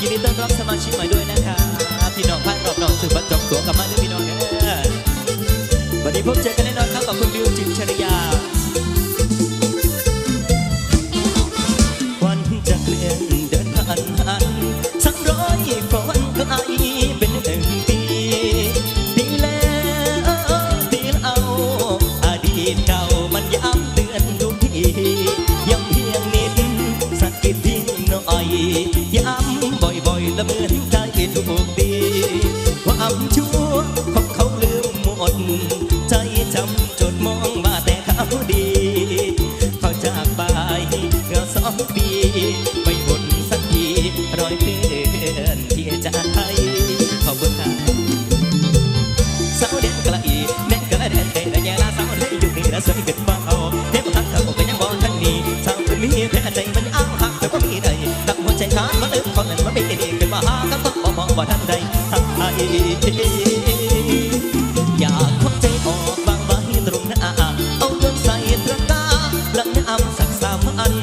ยินดีต้อนรับสมาชิกใหม่ด้วยนะครับพี่น้องผ่านรอบน้องถือบัตรจองตั๋วกลับมาด้วยพี่น้องเด้อวันนี้พบเจอกันแน่นอนครับกับคุณบิวจิตรชริยา วันจะเคลื่อนเดินผ่านหันสักร้อยกว่าวันก็ไอเป็นหนึ่งปีปีแล้วปีเอาอดีตเก่ามันย้ำเตือนทุกทีย้ำเพียงนิดสักกิดเพียงหน่อยย้อย ละเหมือนใจถูกตีความชั่วของเขาลืมหมด ใจจำจดมองมาแต่เขาดี เขาจากไปเงาสองปี ไม่บ่นสักทีรอยเพื่อนที่ ว่าท่านใดทักไออยากควักใจออกบางใบตรงหน้าเอาเงินใส่ตะกร้าหลังน้ำสักสามอัน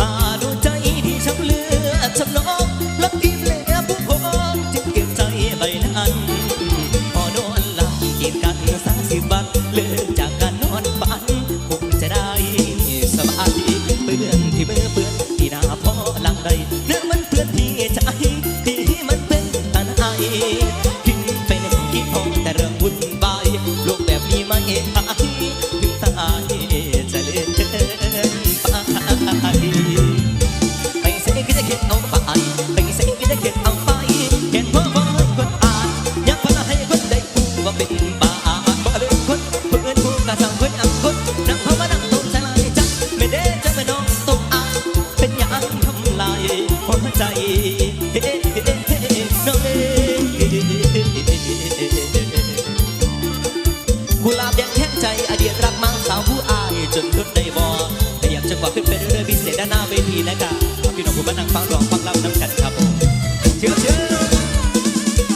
ตาดูใจที่ช้ำเลือดช้ำนองลักทีมเล่ผู้คนจึงเก็บใจใบนั้นพอนอนหลับกินกันสามสิบบาทเลิก แต่เรื่องวุ่นวายโลกแบบนี้มายถึง จนลุดได้บอแต่อยากจะกว่าขึ้นไปเรื่อยๆพิเศษด้านหน้าเวทีนะคะพี่น้องผู้มานั่งฟังร้อง